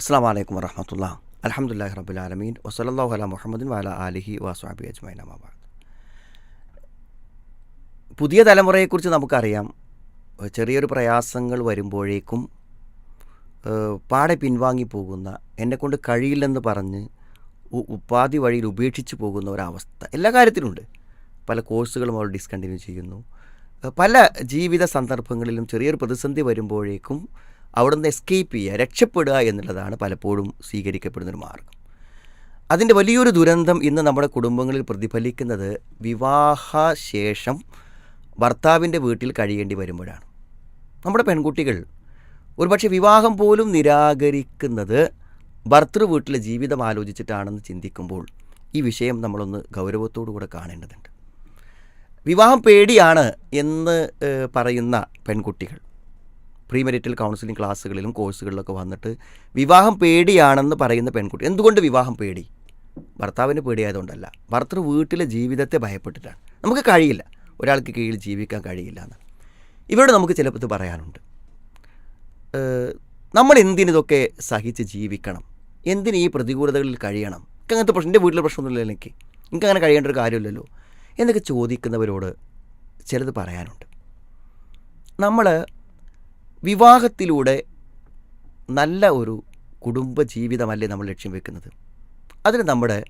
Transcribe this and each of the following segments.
അസ്സാം വലൈക്കും വരഹമത്തുള്ള അലഹമുല്ലാഹി ആലമീൻ വസലല്ലാഹു അല മുഹമ്മദിൻ വാല ആലിഹി വാസ്വാബി അജ്മൈൻ അമാബാദ് പുതിയ തലമുറയെക്കുറിച്ച് നമുക്കറിയാം. ചെറിയൊരു പ്രയാസങ്ങൾ വരുമ്പോഴേക്കും പാടെ പിൻവാങ്ങി പോകുന്ന എന്നെക്കൊണ്ട് കഴിയില്ലെന്ന് പറഞ്ഞ് ഉപാധി വഴിയിൽ ഉപേക്ഷിച്ച് പോകുന്ന ഒരവസ്ഥ എല്ലാ കാര്യത്തിലുമുണ്ട് പല കോഴ്സുകളും അവർ ഡിസ്കണ്ടിന്യൂ ചെയ്യുന്നു. പല ജീവിത സന്ദർഭങ്ങളിലും ചെറിയൊരു പ്രതിസന്ധി വരുമ്പോഴേക്കും അവിടുന്ന് എസ്കേപ്പ് ചെയ്യുക രക്ഷപ്പെടുക എന്നുള്ളതാണ് പലപ്പോഴും സ്വീകരിക്കപ്പെടുന്നൊരു മാർഗം. അതിന്റെ വലിയൊരു ദുരന്തം ഇന്ന് നമ്മുടെ കുടുംബങ്ങളിൽ പ്രതിഫലിക്കുന്നത് വിവാഹശേഷം ഭർത്താവിന്റെ വീട്ടിൽ കഴിയേണ്ടി വരുമ്പോഴാണ്. നമ്മുടെ പെൺകുട്ടികൾ ഒരുപക്ഷെ വിവാഹം പോലും നിരാകരിക്കുന്നത് ഭർത്തൃ വീട്ടിലെ ജീവിതം ആലോചിച്ചിട്ടാണെന്ന് ചിന്തിക്കുമ്പോൾ ഈ വിഷയം നമ്മളൊന്ന് ഗൗരവത്തോടു കൂടെ കാണേണ്ടതുണ്ട്. വിവാഹം പേടിയാണ് എന്ന് പറയുന്ന പെൺകുട്ടികൾ. പ്രീ മെരിറ്റൽ കൗൺസിലിംഗ് ക്ലാസ്സുകളിലും കോഴ്സുകളിലൊക്കെ വന്നിട്ട് വിവാഹം പേടിയാണെന്ന് പറയുന്ന പെൺകുട്ടി. എന്തുകൊണ്ട് വിവാഹം പേടി? ഭർത്താവിന് പേടിയായതുകൊണ്ടല്ല. ഭർത്തൃ വീട്ടിലെ ജീവിതത്തെ ഭയപ്പെട്ടിട്ടാണ്. നമുക്ക് കഴിയില്ല. ഒരാൾക്ക് കീഴിൽ ജീവിക്കാൻ കഴിയില്ല എന്ന്. ഇവരോട് നമുക്ക് ചിലപ്പോൾ ഇത് പറയാനുണ്ട്. നമ്മൾ എന്തിനിതൊക്കെ സഹിച്ച് ജീവിക്കണം? എന്തിന് ഈ പ്രതികൂലതകളിൽ കഴിയണം? എനിക്ക് അങ്ങനത്തെ പ്രശ്നം എന്റെ വീട്ടിലെ പ്രശ്നമൊന്നുമില്ല എനിക്ക്. എനിക്ക് അങ്ങനെ കഴിയേണ്ട ഒരു കാര്യമില്ലല്ലോ. എന്നൊക്കെ ചോദിക്കുന്നവരോട് ചിലത് പറയാനുണ്ട്. നമ്മൾ വിവാഹത്തിലൂടെ നല്ല ഒരു കുടുംബ ജീവിതമല്ലേ നമ്മൾ ലക്ഷ്യം വെക്കുന്നത്? അതിന് നമ്മുടെ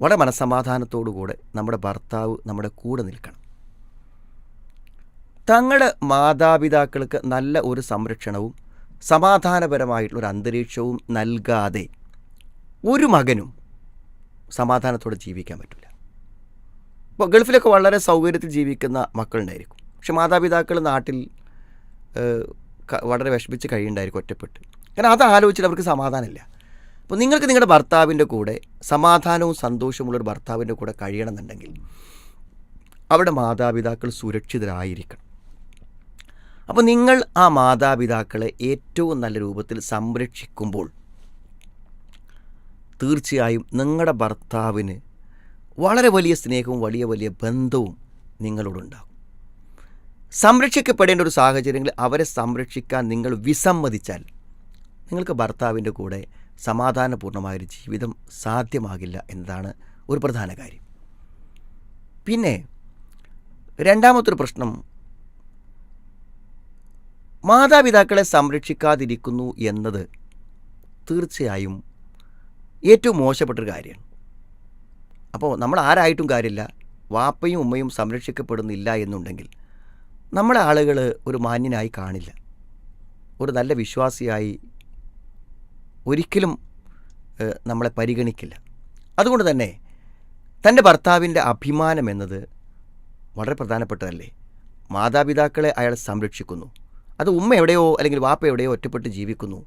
വളരെ മനസ്സമാധാനത്തോടു കൂടെ നമ്മുടെ ഭർത്താവ് നമ്മുടെ കൂടെ നിൽക്കണം. തങ്ങളുടെ മാതാപിതാക്കൾക്ക് നല്ല ഒരു സംരക്ഷണവും സമാധാനപരമായിട്ടുള്ള ഒരു അന്തരീക്ഷവും നൽകാതെ ഒരു മകനും സമാധാനത്തോടെ ജീവിക്കാൻ പറ്റില്ല ഇപ്പോൾ ഗൾഫിലൊക്കെ വളരെ സൗകര്യത്തിൽ ജീവിക്കുന്ന മക്കളുണ്ടായിരിക്കും. പക്ഷെ മാതാപിതാക്കൾ നാട്ടിൽ വളരെ വിഷമിച്ച് കഴിയുണ്ടായിരിക്കും ഒറ്റപ്പെട്ട്. കാരണം അത് ആലോചിച്ചിട്ട് അവർക്ക് സമാധാനമില്ല. അപ്പോൾ നിങ്ങൾക്ക് നിങ്ങളുടെ ഭർത്താവിന്റെ കൂടെ സമാധാനവും സന്തോഷമുള്ളൊരു ഭർത്താവിന്റെ കൂടെ കഴിയണമെന്നുണ്ടെങ്കിൽ അവിടെ മാതാപിതാക്കൾ സുരക്ഷിതരായിരിക്കണം. അപ്പോൾ നിങ്ങൾ ആ മാതാപിതാക്കളെ ഏറ്റവും നല്ല രൂപത്തിൽ സംരക്ഷിക്കുമ്പോൾ തീർച്ചയായും നിങ്ങളുടെ ഭർത്താവിന് വളരെ വലിയ സ്നേഹവും വലിയ വലിയ ബന്ധവും നിങ്ങളോടുണ്ടാകും. സംരക്ഷിക്കപ്പെടേണ്ട ഒരു സാഹചര്യങ്ങളിൽ അവരെ സംരക്ഷിക്കാൻ നിങ്ങൾ വിസമ്മതിച്ചാൽ നിങ്ങൾക്ക് ഭർത്താവിന്റെ കൂടെ സമാധാനപൂർണമായൊരു ജീവിതം സാധ്യമാകില്ല എന്നതാണ് ഒരു പ്രധാന കാര്യം. പിന്നെ രണ്ടാമത്തൊരു പ്രശ്നം മാതാപിതാക്കളെ സംരക്ഷിക്കാതിരിക്കുന്നു എന്നത് തീർച്ചയായും ഏറ്റവും മോശപ്പെട്ടൊരു കാര്യമാണ്. അപ്പോൾ നമ്മൾ ആരായിട്ടും കാര്യമില്ല വാപ്പയും ഉമ്മയും സംരക്ഷിക്കപ്പെടുന്നില്ല എന്നുണ്ടെങ്കിൽ നമ്മളെ ആളുകൾ ഒരു മാന്യനായി കാണില്ല. ഒരു നല്ല വിശ്വാസിയായി ഒരിക്കലും നമ്മളെ പരിഗണിക്കില്ല. അതുകൊണ്ട് തന്നെ തന്റെ ഭർത്താവിന്റെ അഭിമാനം എന്നത് വളരെ പ്രധാനപ്പെട്ടതല്ലേ? മാതാപിതാക്കളെ അയാൾ സംരക്ഷിക്കുന്നു. അത് ഉമ്മ എവിടെയോ അല്ലെങ്കിൽ വാപ്പ എവിടെയോ ഒറ്റപ്പെട്ട് ജീവിക്കുന്നു.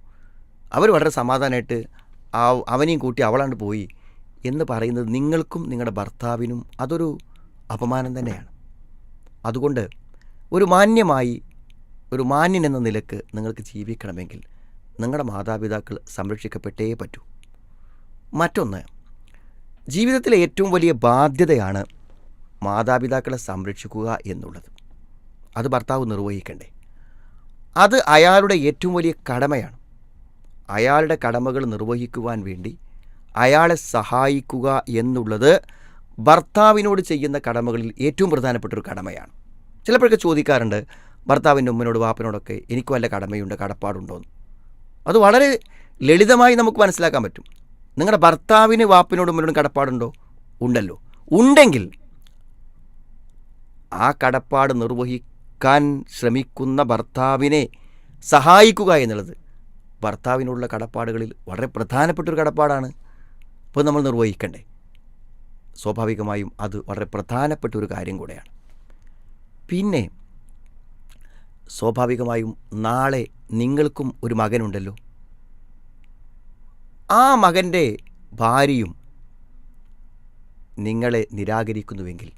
അവർ വളരെ സമാധാനമായിട്ട് ആ അവനെയും കൂട്ടി അവളാണ്ട് പോയി എന്ന് പറയുന്നത് നിങ്ങൾക്കും നിങ്ങളുടെ ഭർത്താവിനും അതൊരു അപമാനം തന്നെയാണ്. അതുകൊണ്ട് ഒരു മാന്യമായി ഒരു മാന്യൻ എന്ന നിലയ്ക്ക് നിങ്ങൾക്ക് ജീവിക്കണമെങ്കിൽ നിങ്ങളുടെ മാതാപിതാക്കൾ സംരക്ഷിക്കപ്പെട്ടേ പറ്റൂ. മറ്റൊന്ന് ജീവിതത്തിലെ ഏറ്റവും വലിയ ബാധ്യതയാണ് മാതാപിതാക്കളെ സംരക്ഷിക്കുക എന്നുള്ളത്. അത് ഭർത്താവ് നിർവഹിക്കണ്ടേ. അത് അയാളുടെ ഏറ്റവും വലിയ കടമയാണ്. അയാളുടെ കടമകൾ നിർവഹിക്കുവാൻ വേണ്ടി അയാളെ സഹായിക്കുക എന്നുള്ളത് ഭർത്താവിനോട് ചെയ്യുന്ന കടമകളിൽ ഏറ്റവും പ്രധാനപ്പെട്ട ഒരു കടമയാണ്. ചിലപ്പോഴൊക്കെ ചോദിക്കാറുണ്ട് ഭർത്താവിന്റെ ഉമ്മനോട് വാപ്പനോടൊക്കെ എനിക്ക് വല്ല കടമയുണ്ട് കടപ്പാടുണ്ടോയെന്ന് അത് വളരെ ലളിതമായി നമുക്ക് മനസ്സിലാക്കാൻ പറ്റും. നിങ്ങളുടെ ഭർത്താവിന് വാപ്പിനോടും ഉമ്മനോടും കടപ്പാടുണ്ടോ? ഉണ്ടല്ലോ. ഉണ്ടെങ്കിൽ ആ കടപ്പാട് നിർവഹിക്കാൻ ശ്രമിക്കുന്ന ഭർത്താവിനെ സഹായിക്കുക എന്നുള്ളത് ഭർത്താവിനുള്ള കടപ്പാടുകളിൽ വളരെ പ്രധാനപ്പെട്ടൊരു കടപ്പാടാണ്. ഇപ്പോൾ നമ്മൾ നിർവഹിക്കണ്ടേ. സ്വാഭാവികമായും അത് വളരെ പ്രധാനപ്പെട്ട ഒരു കാര്യം കൂടെയാണ്. പിന്നെ സ്വാഭാവികമായും നാളെ നിങ്ങൾക്കും ഒരു മകനുണ്ടല്ലോ. ആ മകന്റെ ഭാര്യയും നിങ്ങളെ നിരാകരിക്കുന്നുവെങ്കിൽ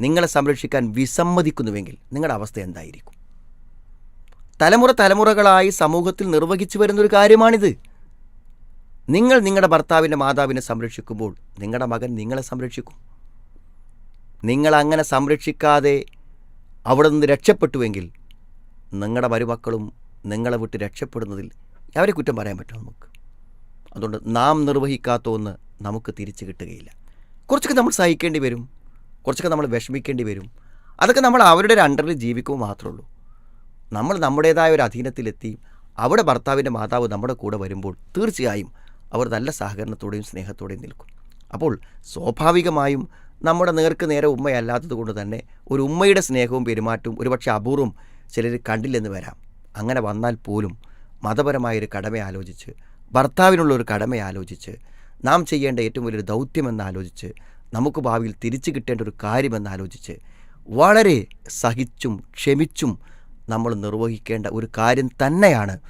നിങ്ങളെ സംരക്ഷിക്കാൻ വിസമ്മതിക്കുന്നുവെങ്കിൽ നിങ്ങളുടെ അവസ്ഥ എന്തായിരിക്കും? തലമുറ തലമുറകളായി സമൂഹത്തിൽ നിർവഹിച്ചു വരുന്നൊരു കാര്യമാണിത്. നിങ്ങൾ നിങ്ങളുടെ ഭർത്താവിന്റെ മാതാവിനെ സംരക്ഷിക്കുമ്പോൾ നിങ്ങളുടെ മകൻ നിങ്ങളെ സംരക്ഷിക്കും. നിങ്ങൾ അങ്ങനെ സംരക്ഷിക്കാതെ അവിടെ നിന്ന് രക്ഷപ്പെട്ടുവെങ്കിൽ നിങ്ങളുടെ മരുമക്കളും നിങ്ങളെ വിട്ട് രക്ഷപ്പെടുന്നതിൽ അവരെ കുറ്റം പറയാൻ പറ്റും നമുക്ക്? അതുകൊണ്ട് നാം നിർവഹിക്കാത്ത ഒന്ന് നമുക്ക് തിരിച്ചു കിട്ടുകയില്ല. കുറച്ചൊക്കെ നമ്മൾ സഹിക്കേണ്ടി വരും. കുറച്ചൊക്കെ നമ്മൾ വിഷമിക്കേണ്ടി വരും. അതൊക്കെ നമ്മൾ അവരുടെ ഒരു അണ്ടറിൽ ജീവിക്കുമ്പോൾ മാത്രമേ ഉള്ളൂ. നമ്മൾ നമ്മുടേതായ ഒരു അധീനത്തിലെത്തി അവിടെ ഭർത്താവിന്റെ മാതാവ് നമ്മുടെ കൂടെ വരുമ്പോൾ തീർച്ചയായും അവർ നല്ല സഹകരണത്തോടെയും സ്നേഹത്തോടെയും നിൽക്കും. അപ്പോൾ സ്വാഭാവികമായും നമ്മുടെ നേർക്ക് നേരെ ഉമ്മയല്ലാത്തത് കൊണ്ട് തന്നെ ഒരു ഉമ്മയുടെ സ്നേഹവും പെരുമാറ്റവും ഒരുപക്ഷെ അപൂർവം ചിലർ കണ്ടില്ലെന്ന് വരാം. അങ്ങനെ വന്നാൽ പോലും മതപരമായൊരു കടമ ആലോചിച്ച് ഭർത്താവിനുള്ള ഒരു കടമ ആലോചിച്ച് നാം ചെയ്യേണ്ട ഏറ്റവും വലിയൊരു ദൗത്യമെന്ന് ആലോചിച്ച് നമുക്ക് ഭാവിയിൽ തിരിച്ചു കിട്ടേണ്ട ഒരു കാര്യമെന്ന് ആലോചിച്ച് വളരെ സഹിച്ചും ക്ഷമിച്ചും നമ്മൾ നിർവഹിക്കേണ്ട ഒരു കാര്യം തന്നെയാണ്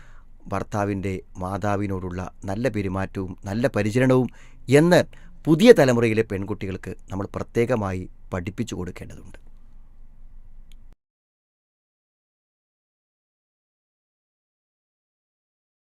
ഭർത്താവിന്റെ മാതാവിനോടുള്ള നല്ല പെരുമാറ്റവും നല്ല പരിചരണവും എന്ന് പുതിയ തലമുറയിലെ പെൺകുട്ടികൾക്ക് നമ്മൾ പ്രത്യേകമായി പഠിപ്പിച്ചു കൊടുക്കേണ്ടതുണ്ട്.